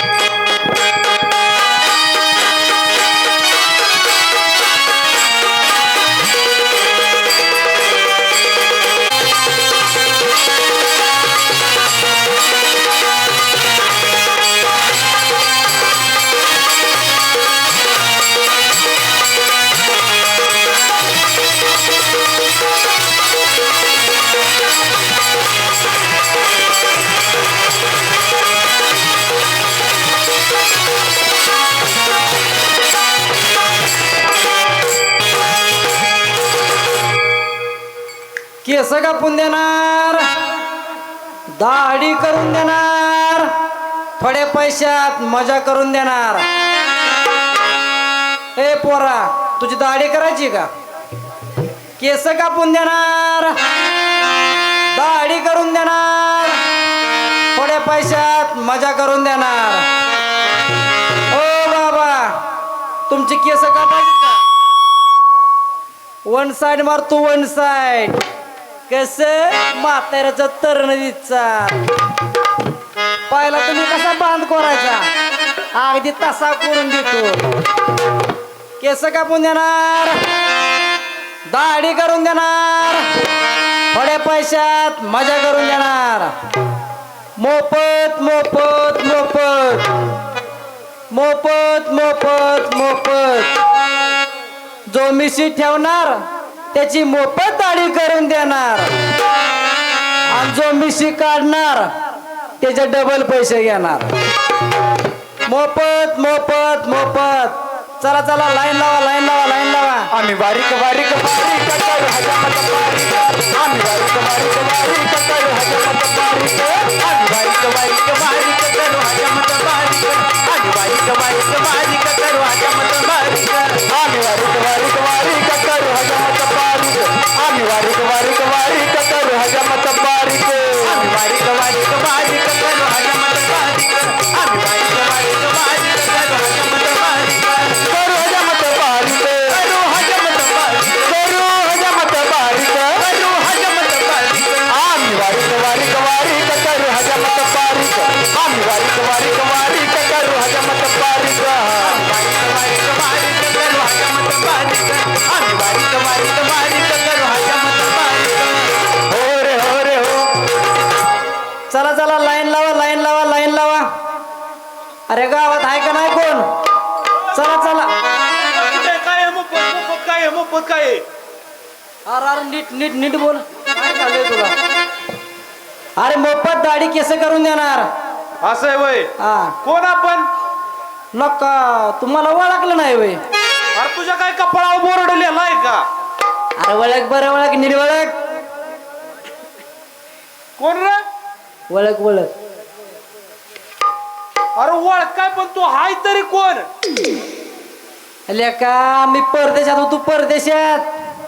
you केस कापून देणार दाढी करून देणार थोड्या पैशात मजा करून देणार. ए पोरा तुझी दाढी करायची का? केस कापून देणार दाढी करून देणार थोड्या पैशात मजा करून देणार. ओ बाबा तुमची केस कापायची का? वन साइड मारतो वन साइड कस म्हाताऱ्याचं तरण विचार पहिला तुम्ही कसा बांध करायचा? अगदी तसा करून देतो. केस कापून देणार दाढी करून देणार थोड्या पैशात मजा करून देणार. मोफत मोफत मोफत. मोफत मोफत मोफत. जो मिशी ठेवणार त्याची मोफत दाढी करून देणार. आणि जो मिशी काढणार त्याचे डबल पैसे घेणार. मोफत मोफत मोफत. चला चला लाईन लावा लाईन लावा लाईन लावा. आम्ही बारीक बारीक बारीक बारीक. आम्ही वारीक वारीक वारीक करू हजमत बारीक. आम्ही वारीक चला चला लाईन लावा लाईन लावा लाईन लावा. अरे गावात आहे का नाही कोण? चला चला. काय मोफत मोफत काय मोफत काय अरे अरे नीट नीट नीट बोल. काय झालंय तुला? अरे मोफत दाढी केस करून देणार. असं आहे वय. हा. कोण आपण? नका तुम्हाला ओळखलं नाही वय. तुझ्या काय कपाळावर बोर्ड लिहिलाय का? अरे वळख बरं वळख निर्वळख कोण रे? वळख वळख अरे ओळख काय पण तू हाय तरी कोण? लेका मी परदेशात होतो परदेशात.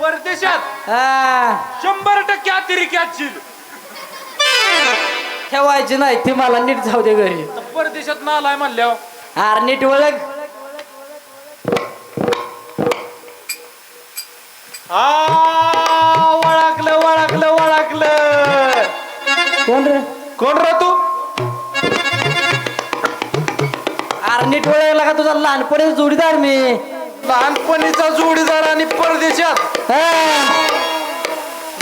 परदेशात? हा. शंभर टक्के अतिरिक्त असशील ठेवायची नाही ती मला नीट जाऊ दे घरी. तर परदेशात नालाय म्हणल्यावर. अरे नीट वळख. आ ओळखलं ओळखलं ओळखलं कोण रे? कोण रे तू? अरे नीट का तुझा लहानपणी जोडीदार मी? लहानपणीचा जोडीदार आणि परदेशात. हा,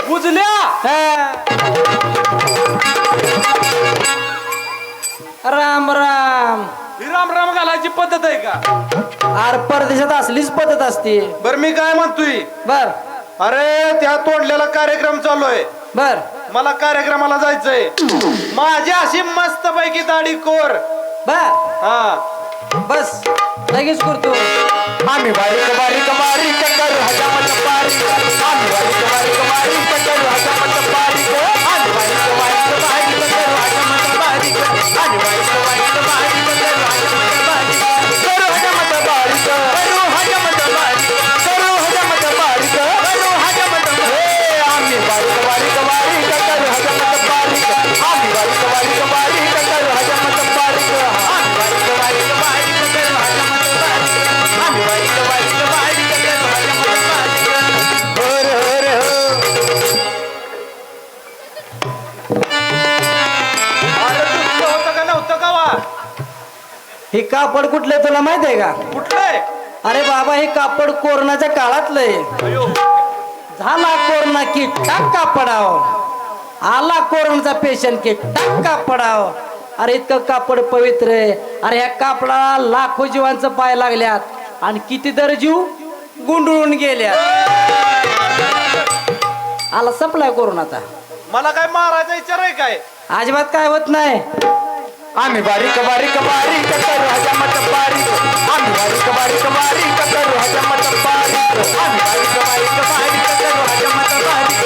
बुजल्या? हा. पद्धत आहे का? अरे परदेशात असलीच पद्धत असते. बर मी काय म्हणतोय? बर. अरे त्या तोडलेला कार्यक्रम चालू आहे. बर. मला कार्यक्रमाला जायचंय. माझी अशी मस्त पैकी दाढी कोर. बर. हा. बस. लगेच करतो. आम्ही बारीक बारीक बारीक करू. हजामत बारीक. आम्ही बारीक बारीक बारीक करू. हजामत बारीक. आम्ही बारीक बारीक बारीक करू. हजामत बारीक. आम्ही बारीक हे कापड कुठले तुला माहीत आहे का? कुठलंय? अरे बाबा हे कापड कोरोनाच्या काळातलं आहे. अयो. झाला कोरोना की टाक कापडाव. आला कोरोनाचा पेशंट की टाक कापडाव. अरे इतकं कापड पवित्र आहे. अरे ह्या कापडाला लाखो जीवांचं पाय लागल्यात. आणि किती तर जीव? गुंडळून गेल्या आला संपलाय कोरोनाचा. मला काय मारायचा विचार आहे काय? अजिबात काय होत नाही. आम्ही बारीक बारीक बारीक करू हजामत बारीक आम्ही बारीक बारीक बारीक करू हजामत बारीक आम्ही बारीक बारीक बारीक करू हजामत बारीक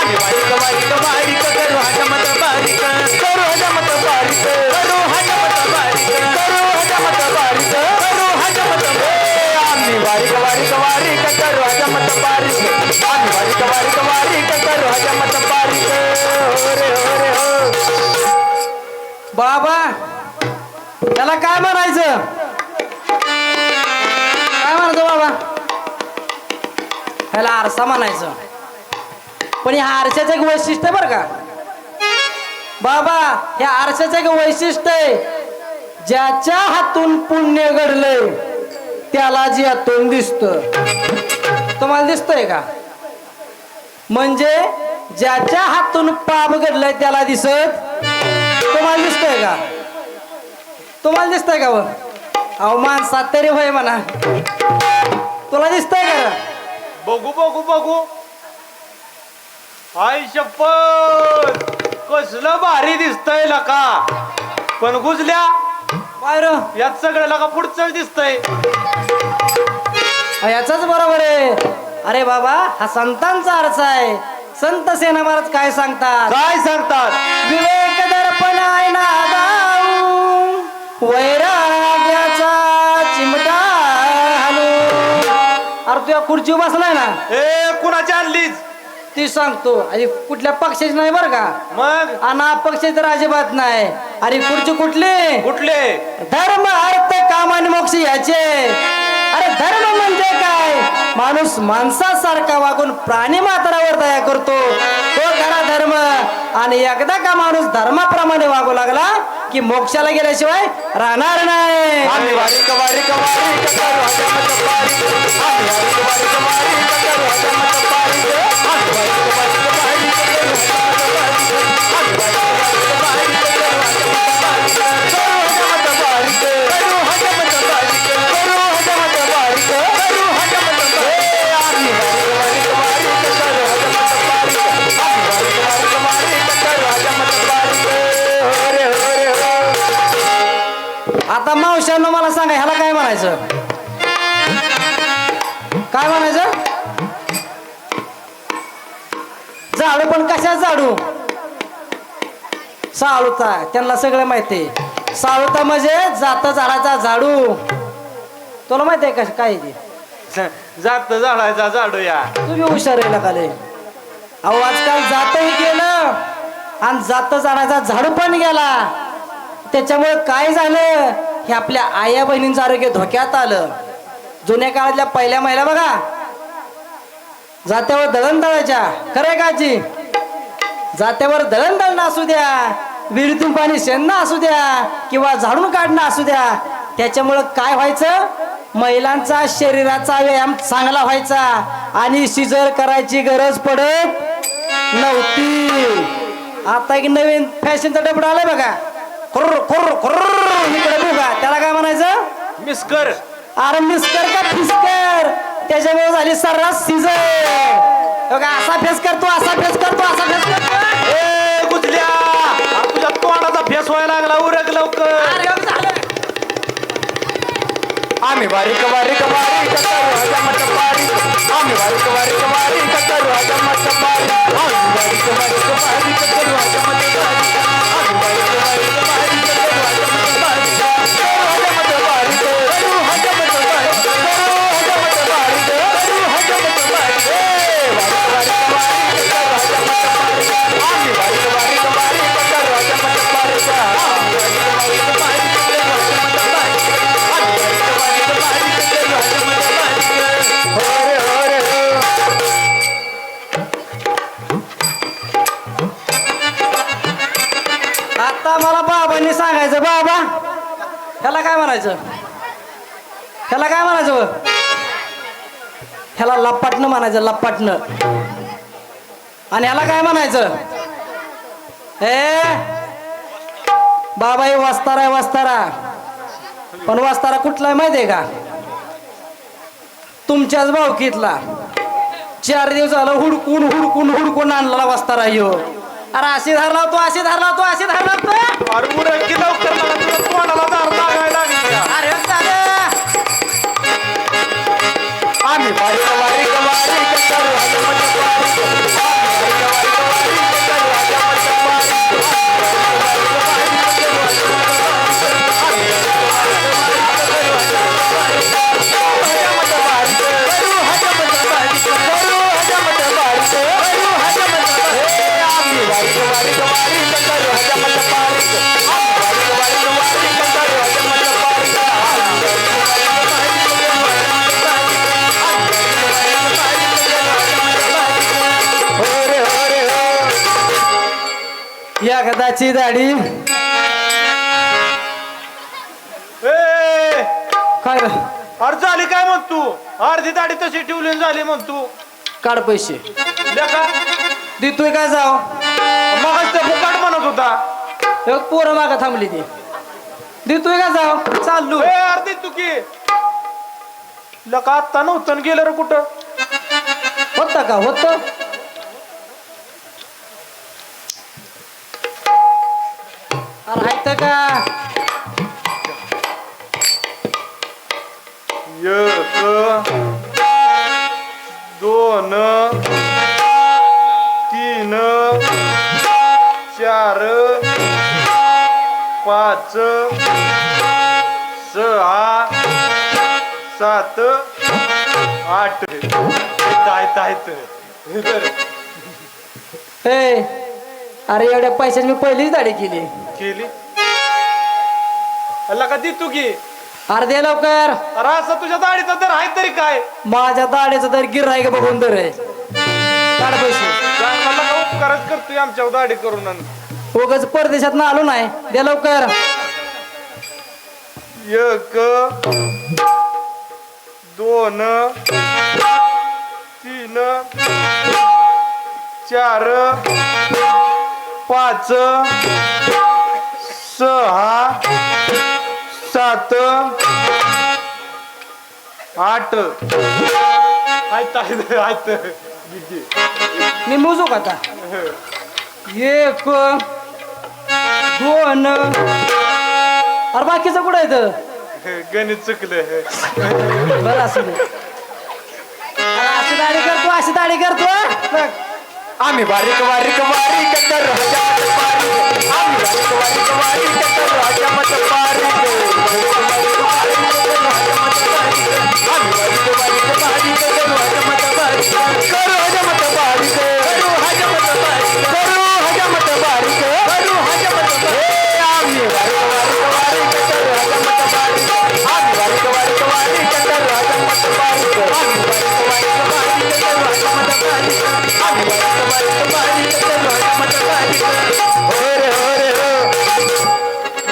आम्ही बारीक बारीक बारीक करू हजामत बारीक करू हजामत बारीक करू हजामत बारीक करू हजामत बारीक करू हजामत आम्ही बारीक बारीक बारीक करू हजामत बारीक आम्ही बारीक बारीक बारीक करू हजामत बारीक बाबा त्याला काय म्हणायचं? काय म्हणायचं बाबा? ह्याला आरसा म्हणायचं. पण ह्या आरशाचं एक वैशिष्ट्य बरं का? बाबा ह्या आरशाचं एक वैशिष्ट्य आहे. ज्याच्या हातून पुण्य घडलंय त्याला जे हातून दिसत. तुम्हाला दिसतंय का? म्हणजे ज्याच्या हातून पाप घडलंय त्याला दिसत तुम्हाला दिसतंय का? तुम्हाला दिसतंय का व अहो माणसात तरी होय म्हणा. तुला दिसतंय का बघू बघू बघू. हाय शपथ कसलं भारी दिसतंय लका. पण गुजल्या बाहेर यात सगळं लका पुढचं दिसतंय. याचाच बरोबर आहे. अरे बाबा हा संतांचा अर्थ आहे. संत सेना महाराज काय सांगतात? काय सांगतात? विवेक! वैराग्याचा चिमटा हालू अरे तुझ्या खुर्ची बसलाय ना? ए कुणाची आणलीच ती सांगतो. आणि कुठल्या पक्षाची नाही बरं का? मग? आणि अपक्षाची तर अजिबात नाही. अरे खुर्ची कुठली? कुठले? धर्म अर्थ काम आणि मोक्ष याचे. अरे धर्म म्हणजे काय? माणूस माणसासारखा वागून प्राणी मात्रावर दया करतो. तो खरा धर्म. आणि एकदा का माणूस धर्माप्रमाणे वागू लागला की मोक्षाला गेल्याशिवाय राहणार नाही. आता मावशांनो मला सांगा ह्याला काय म्हणायचं? काय म्हणायचं? झाडू पण कशा झाडू? साळूता त्यांना सगळं माहिती. साळूता म्हणजे जात झाडाचा झाडू. तुला माहिती आहे काय ते? जात झाडायचा झाडू या. तुम्ही हुशार आहे लगाले अहो आजकाल जातही गेलं आणि जात झाडाचा झाडू पण गेला. त्याच्यामुळे काय झालं? हे आपल्या आया बहिणींचं आरोग्य धोक्यात आलं. जुन्या काळातल्या पहिल्या महिला बघा. जात्यावर दळण दळायच्या. खरंय काची जात्यावर दळण दळणं असू द्या विहिरीतून पाणी शेणणं असू द्या किंवा झाडून काढणं असू द्या त्याच्यामुळं काय व्हायचं? महिलांचा शरीराचा व्यायाम चांगला व्हायचा आणि सिजर करायची गरज पडत नव्हती. आता एक नवीन फॅशनचा डबडा आलाय बघा. खुर्र खुर्र खुर्र. इकडे बघा त्याला काय म्हणायचं? मिस्कर. अरे मिस्कर का फिस्कर? त्याच्यामुळे झाली सर्रास सिजर बघा असा फेस करतो असा फेस करतो असा फेस करतो ए गुजल्या. तुझ्या तोंडाचा फेस व्हायला लागला उरक लवकर. आम्ही बारीक बारीक बारीक करू हजामत बारीक. आम्ही बारीक बारीक बारीक करू हजामत बारीक. आम्ही बारीक बारीक बारीक करू हजामत बारीक. ह्याला काय म्हणायचं? ह्याला काय म्हणायचं? ह्याला लपाटणं म्हणायचं लपाटणं. आणि ह्याला काय म्हणायचं? ए बाबा हे आहे वस्तारा. पण वस्तारा कुठला आहे माहिती आहे का? तुमच्याच भावकीतला. चार दिवस झालं हुडकून हुडकून हुडकून आणला वस्तारा ह्यो अरे अशी धरला तो अशी धरला तो अशी धरला तो अरे उरक कदाची दाढी. ए, काय रे? अरे झाली काय म्हण तू? अर्धी दाढी तशी ठेवली आणि झाली म्हण तू. काढ पैसे. लेका देतोय काय जाव? मग फुकाट म्हणत होता. एक पोरं मागा थांबली ती. देतोय का जाव? चालू ए अर्धी तू की लका आत्ता नव्हतं गेलं रे कुठं? होत का? होत? ऐकतं का? एक दोन तीन चार पाच सहा सात आठ. आहेत आहेत. ए अरे एवढ्या पैशाची मी पहिलीच दाढी केली. केली? अल्ला का दी तू की? अरे दे लवकर. अरे असं तुझ्या दाढीचा दर आहे तरी काय? माझ्या दाढीचं गिराय का बघून तर आहे काढ पैसे. सांग मला का उपकारच करतोय आमच्या दाढी करून आणि. उगाच परदेशात ना आलो नाही. दे लवकर. एक दोन तीन चार पाच सहा सात आठ. आहेत किती? मी मोजू का आता? एक दोन. अरे बाकीचं कुठं येतं गणित चुकलं. बरं असू दे. अरे अशी दाढी करतो अशी दाढी करतो. बघ. आम्ही बारीक बारीक बारीक करू हजमत बारीक आम्ही बारीक बारीक बारीक बारीक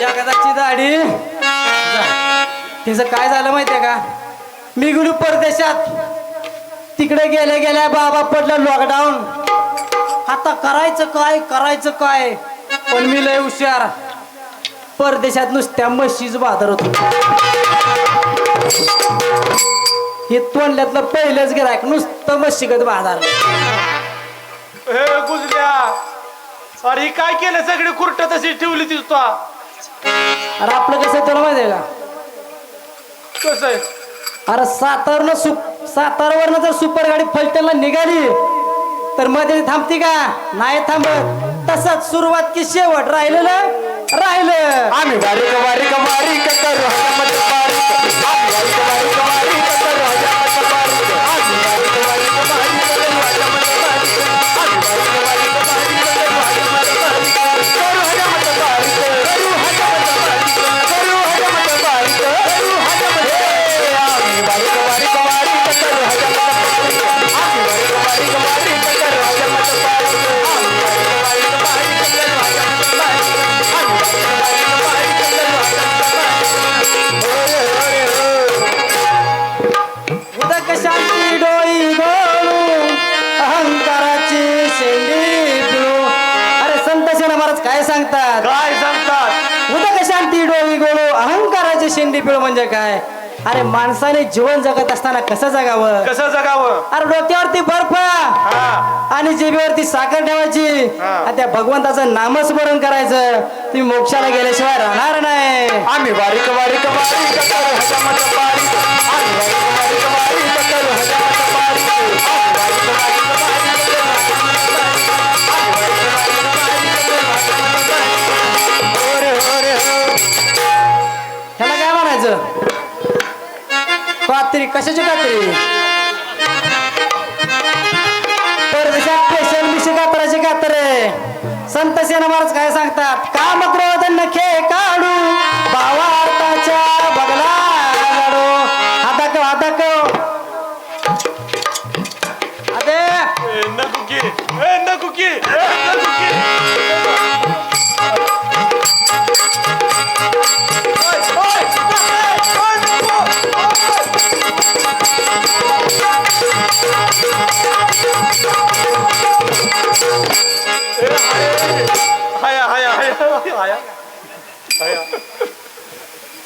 जगदाची दाढी. तिचं काय झालं माहितीये का? मी गेलो परदेशात. तिकडे गेल्या गेल्या बाबा पडलं लॉकडाऊन आता करायचं काय करायचं काय? पण मी लय हुशार. परदेशात नुसत्या म्हशीच बाजार होतो. हे तोंडल्यातलं पहिलंच गिरायक नुसतं म्हशीगत बाजार अरे ही काय केलं? सगळी खुर्ट तशी ठेवली ती तू अरे आपलं कसं आहे तुला माहितीये का? कसं आहे? अरे सातारनं सु सातारवरनं जर सुपर गाडी फलटणला निघाली तर मध्ये थांबती का? नाही थांबत. तसंच सुरुवात की शेवट राहिलेलं राहिलं. आम्ही बारीक बारीक बारीक करू. आम्ही बारीक बारीक पिळ म्हणजे काय? अरे माणसाने जीवन जगत असताना कसं जगावं? कसं जगावं? अरे डोक्यावरती बर्फ आणि जिभेवरती साखर ठेवायची. आणि त्या भगवंताचं नामस्मरण करायचं. तुम्ही मोक्षाला गेल्याशिवाय राहणार नाही. आम्ही बारीक बारीक बारीक कात्री कशाची कात्री परदेशात फेशन मिशी कात्राची कात्र संत सेना महाराज काय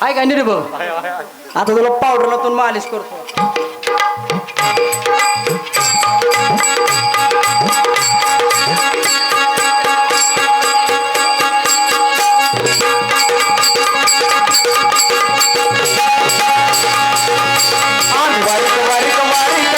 आहे का रे भाऊ. आता तुला पावडर लावून मालिश करतो. आम्ही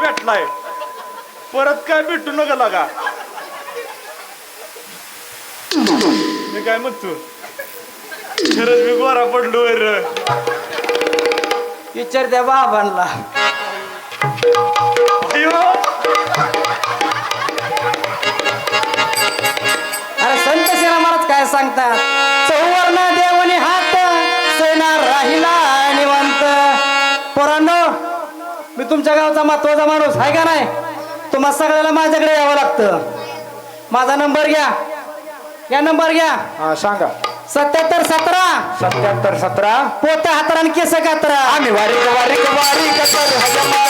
भेटलाय. परत काय भेटू नका लागा. मी काय म्हणतो? खरंच मी गोरा पडलो वर विचार त्या बाबांना. अयो! काय सांगतात चौवर्ण देवनी हात सेना राहिला निवंत. पोरांनो मी तुमच्या गावचा महत्त्वाचा माणूस आहे का नाही? तुम्हा सगळ्याला माझ्याकडे यावं लागतं. माझा नंबर घ्या. या नंबर घ्या. हा सांगा. सत्यात्तर सत्रह। सत्यात्तर सत्रह। पोता हतरन के से कतरा वारीक वारी कवारी कवारी कतर हजमा